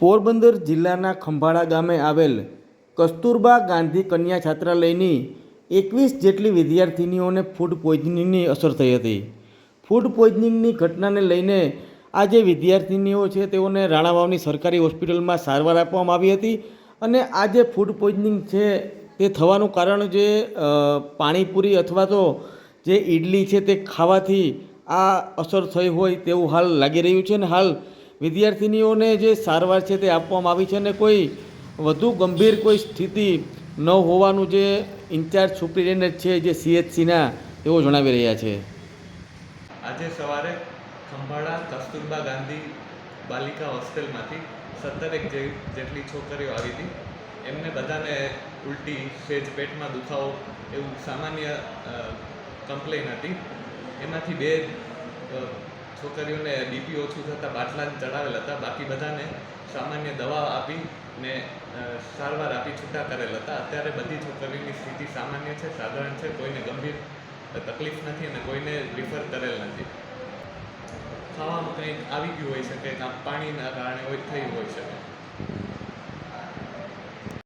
પોરબંદર જિલ્લાના ખંભાળા ગામે આવેલ કસ્તુરબા ગાંધી કન્યા છાત્રાલયની એકવીસ જેટલી વિદ્યાર્થિનીઓને ફૂડ પોઈઝનિંગની અસર થઈ હતી. ફૂડ પોઈઝનિંગની ઘટનાને લઈને આ જે વિદ્યાર્થિનીઓ છે તેઓને રાણાવાવની સરકારી હોસ્પિટલમાં સારવાર આપવામાં આવી હતી અને આ જે ફૂડ પોઈઝનિંગ છે તે થવાનું કારણ જે પાણીપુરી અથવા તો જે ઈડલી છે તે ખાવાથી આ અસર થઈ હોય તેવું હાલ લાગી રહ્યું છે અને હાલ વિદ્યાર્થિનીઓને જે સારવાર છે તે આપવામાં આવી છે અને કોઈ વધુ ગંભીર કોઈ સ્થિતિ ન હોવાનું જે ઇન્ચાર્જ સુપ્રિન્ટેન્ડન્ટ છે જે સીએચસીના તેઓ જણાવી રહ્યા છે. આજે સવારે ખંભાળા કસ્તુરબા ગાંધી બાલિકા હોસ્ટેલમાંથી સત્તરેક એક જેટલી છોકરીઓ આવી હતી. એમને બધાને ઉલટી સેજ પેટમાં દુખાવો એવું સામાન્ય કમ્પ્લેન હતી. એમાંથી બે છોકરીઓને બીપી ઓછું થતાં બાટલા ચડાવેલા હતા. બાકી બધાને સામાન્ય દવા આપી ને સારવાર આપી છૂટા કરેલ હતા. અત્યારે બધી છોકરીઓની સ્થિતિ સામાન્ય છે, સાધારણ છે. કોઈને ગંભીર તકલીફ નથી અને કોઈને રિફર કરેલ નથી. ખાવામાં કંઈક આવી ગયું હોઈ શકે કાં પાણીના કારણે હોય થઈ હોઈ શકે